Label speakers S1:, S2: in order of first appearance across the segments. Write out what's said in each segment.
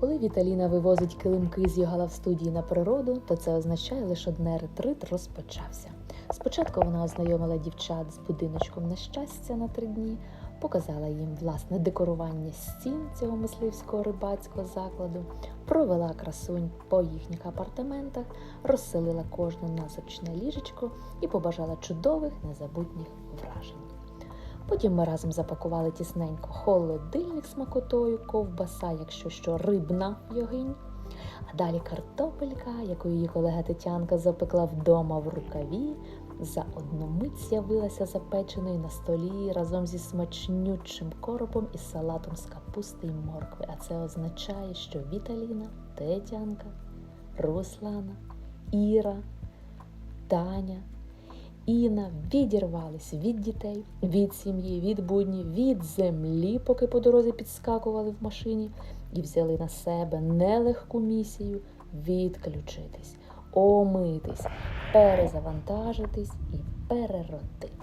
S1: Коли Віталіна вивозить килимки з Йогала в студії на природу, то це означає лише одне ретрит розпочався. Спочатку вона ознайомила дівчат з будиночком на щастя на три дні, показала їм власне декорування стін цього мисливського рибацького закладу, провела красунь по їхніх апартаментах, розселила кожну на зручне ліжечко і побажала чудових незабутніх вражень. Потім ми разом запакували тісненько холодильник з макотою, ковбаса, якщо що, рибна йогинь. А далі картопелька, яку її колега Тетянка запекла вдома в рукаві. За одну мить з'явилася запеченою на столі разом зі смачнючим коробом і салатом з капусти й моркви. А це означає, що Віталіна, Тетянка, Руслана, Іра, Таня, Інна відірвались від дітей, від сім'ї, від будні, від землі, поки по дорозі підскакували в машині, і взяли на себе нелегку місію відключитись, омитись, перезавантажитись і переродитись.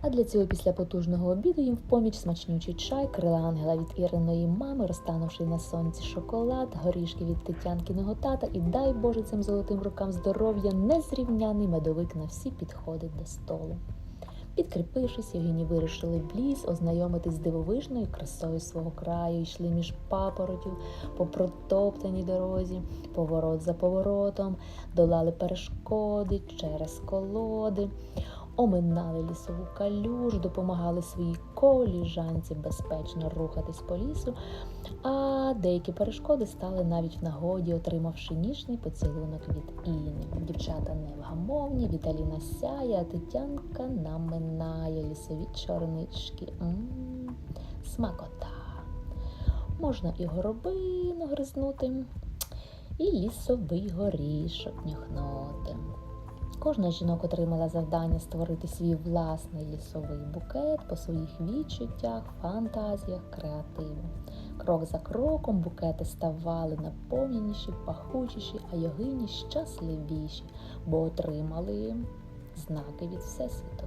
S1: А для цього після потужного обіду їм в поміч смачнючий чай, крила ангела від Іриної мами, розтанувши на сонці шоколад, горішки від Тетянкиного тата і дай Боже цим золотим рукам здоров'я, незрівняний медовик на всі підходить до столу. Підкріпившись, Євгені вирушили в ліс, ознайомитись з дивовижною красою свого краю, йшли між папоротів по протоптаній дорозі, поворот за поворотом, долали перешкоди через колоди, оминали лісову калюж, допомагали своїй коліжанці безпечно рухатись по лісу, а деякі перешкоди стали навіть в нагоді, отримавши ніжний поцілунок від Іни. Дівчата невгамовні, Віталіна сяє, а Тетянка наминає лісові чорнички. М-м, смакота. Можна і горобину гризнути, і лісовий горішок нюхнути. Кожна з жінок отримала завдання створити свій власний лісовий букет по своїх відчуттях, фантазіях, креативу. Крок за кроком букети ставали наповненіші, пахучіші, а йогині щасливіші, бо отримали знаки від Всесвіту.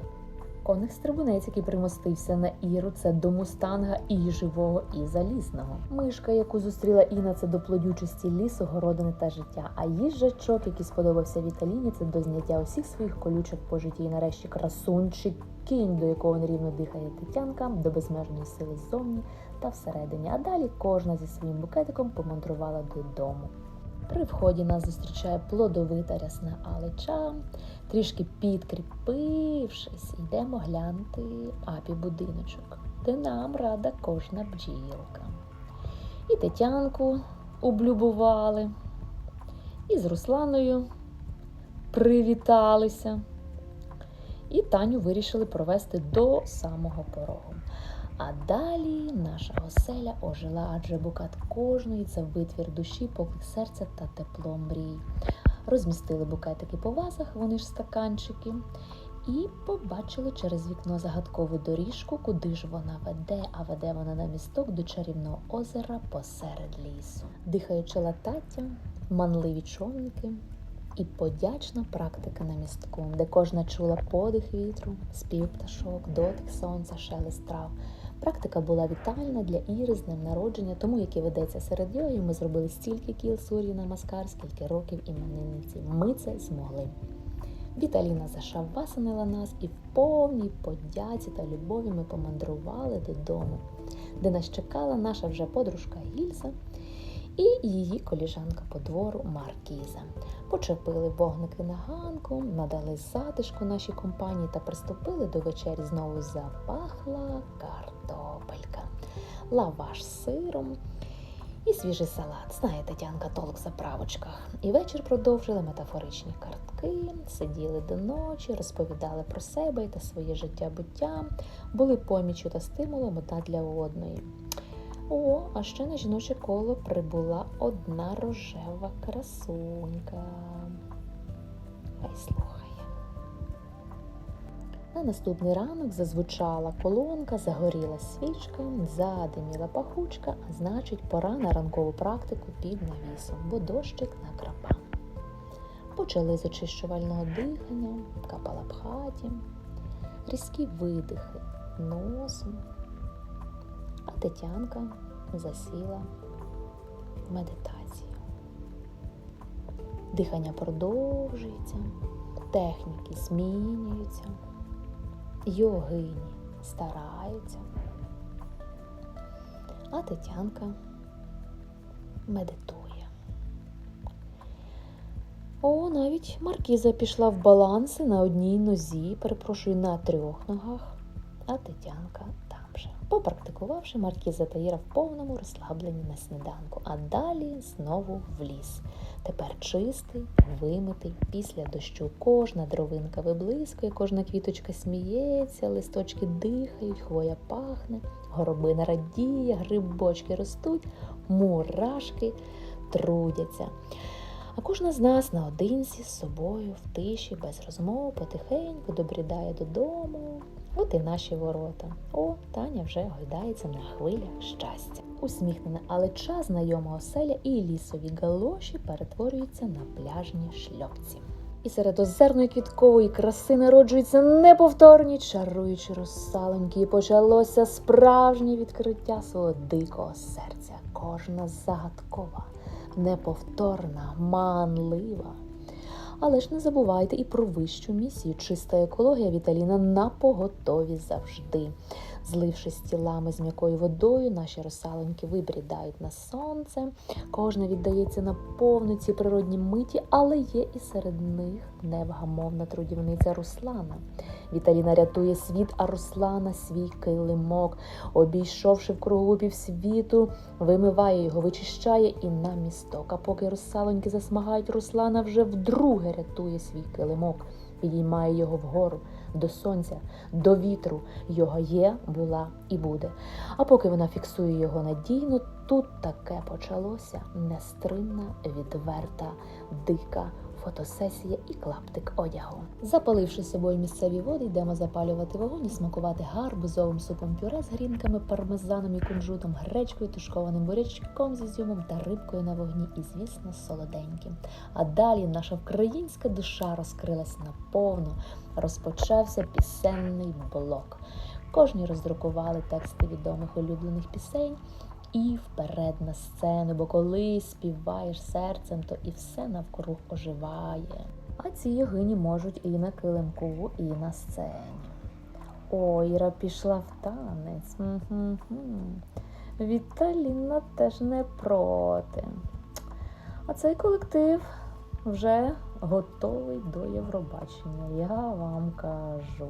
S1: Коник стрибунець, який примостився на Іру, це до мустанга і живого, і залізного. Мишка, яку зустріла Іна, це до плодючості лісу, городини та життя. А їжачок, який сподобався Віталіні, це до зняття усіх своїх колючок по житті. І нарешті красунчик кінь, до якого нерівно дихає Тетянка, до безмежної сили ззовні та всередині. А далі кожна зі своїм букетиком помандрувала додому. При вході нас зустрічає плодовита рясна алеча. Трішки підкріпившись, йдемо глянути апі будиночок, де нам рада кожна бджілка. І Тетянку облюбували, і з Русланою привіталися. І Таню вирішили провести до самого порогу. А далі наша оселя ожила, адже букет кожної це витвір душі, поклик серця та тепло мрій. Розмістили букетики по вазах, вони ж стаканчики, і побачили через вікно загадкову доріжку, куди ж вона веде, а веде вона на місток до чарівного озера посеред лісу. Дихаючи латаття, манливі човники і подячна практика на містку, де кожна чула подих вітру, спів пташок, дотик сонця, шелест трав. Практика була вітальна для Іри з днем народження, тому як і ведеться серед йої, ми зробили стільки кіл сурі на маскар, скільки років іменинниці. Ми це змогли. Віталіна зашавасанила нас, і в повній подяці та любові ми помандрували додому, де нас чекала наша вже подружка Гільза і її коліжанка по двору Маркіза. Почепили вогники на ганку, надали затишку нашій компанії та приступили до вечері. Знову запахла картопелька, лаваш з сиром і свіжий салат. Знає Тетянка толк в заправочках. І вечір продовжили метафоричні картки, сиділи до ночі, розповідали про себе та своє життя-буття, були помічю та стимулом одна для одної. О, а ще на жіноче коло прибула одна рожева красунька. Хай слухає. На наступний ранок зазвучала колонка, загоріла свічка, задиміла пахучка, а значить, пора на ранкову практику під навісом, бо дощик накрапав. Почали з очищувального дихання, капала в хаті, різкі видихи носом, Тетянка засіла медитацію. Дихання продовжується, техніки змінюються, йогині стараються, а Тетянка медитує. О, навіть Маркіза пішла в баланси на одній нозі, перепрошую, на трьох ногах, а Тетянка там же. Попрактикувавши, Маркіза Таїра в повному розслабленні на сніданку, а далі знову в ліс. Тепер чистий, вимитий, після дощу кожна дровинка виблискує, кожна квіточка сміється, листочки дихають, хвоя пахне, горобина радіє, грибочки ростуть, мурашки трудяться. А кожна з нас наодинці з собою в тиші, без розмов, потихеньку добрідає додому. От і наші ворота. О, Таня вже гойдається на хвилях щастя. Усміхнена, але час знайома оселя і лісові галоші перетворюються на пляжні шльопці. І серед озерної квіткової краси народжуються неповторні чаруючі розсалоньки, і почалося справжнє відкриття свого дикого серця. Кожна загадкова, неповторна, манлива. Але ж не забувайте і про вищу місію. Чиста екологія Віталіна на поготові завжди. Злившись тілами з м'якою водою, наші розсалоньки вибрідають на сонце. Кожна віддається на повну ці природні миті, але є і серед них невгамовна трудівниця Руслана. Віталіна рятує світ, а Руслана свій килимок, обійшовши в кругу півсвіту, вимиває його, вичищає і на місток. А поки розсалоньки засмагають, Руслана вже вдруге рятує свій килимок, підіймає його вгору. До сонця, до вітру його є, була і буде. А поки вона фіксує його надійно, тут таке почалося нестримна, відверта, дика фотосесія і клаптик одягу. Запаливши собою місцеві води, йдемо запалювати вогонь і смакувати гарбузовим супом пюре з грінками, пармезаном і кунжутом, гречкою, тушкованим бурячком з ізюмом та рибкою на вогні, і, звісно, солоденьким. А далі наша українська душа розкрилась наповну, розпочався пісенний блок. Кожні роздрукували тексти відомих улюблених пісень. І вперед на сцену, бо коли співаєш серцем, то і все навкруг оживає. А ці йогині можуть і на килимку, і на сцені. О, Іра пішла в танець. М-м-м. Віталіна теж не проти. А цей колектив вже готовий до Євробачення, я вам кажу.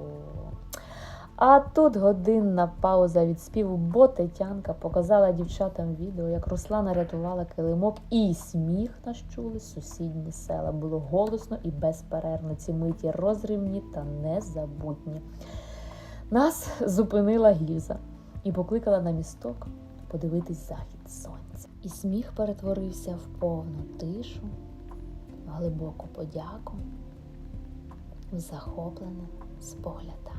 S1: А тут годинна пауза від співу, бо Тетянка показала дівчатам відео, як Руслана рятувала килимок, і сміх наш чули сусідні села. Було голосно і безперервно. Ці миті розривні та незабутні. Нас зупинила гільза і покликала на місток подивитись захід сонця. І сміх перетворився в повну тишу, глибоку подяку, в захоплене споглядання.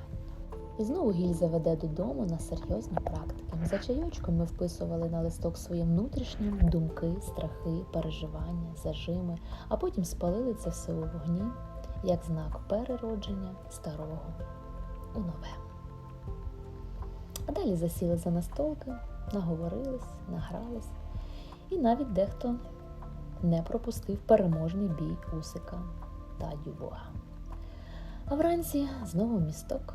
S1: І знову гільза веде додому на серйозні практики. За чайочком ми вписували на листок свої внутрішні думки, страхи, переживання, зажими, а потім спалили це все у вогні як знак переродження старого у нове. А далі засіли за настолки, наговорились, награлись, і навіть дехто не пропустив переможний бій Усика та Дюбуа. А вранці знову місток.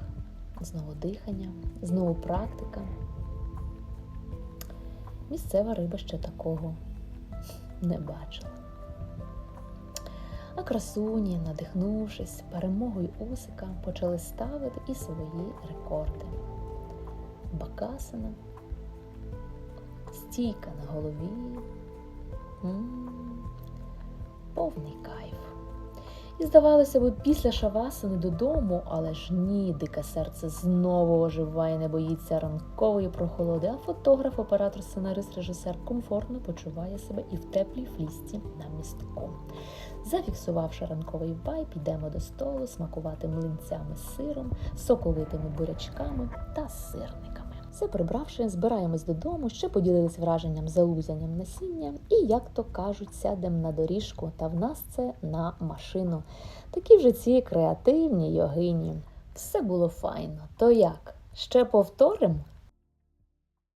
S1: Знову дихання, знову практика. Місцева риба ще такого не бачила. А красуні, надихнувшись перемогою Усика, почали ставити і свої рекорди. Бакасина, стійка на голові, М-м-м, повний кайф. І здавалося б, після шавасини додому, але ж ні, дике серце знову оживає, не боїться ранкової прохолоди, а фотограф, оператор, сценарист, режисер комфортно почуває себе і в теплій флісті на містку. Зафіксувавши ранковий вайб, йдемо до столу смакувати млинцями з сиром, соковитими бурячками та сирниками. Все прибравши, збираємось додому, ще поділились враженням залузянням насіння і, як то кажуть, сядемо на доріжку, та в нас це на машину. Такі вже ці креативні йогині. Все було файно. То як? Ще повторим?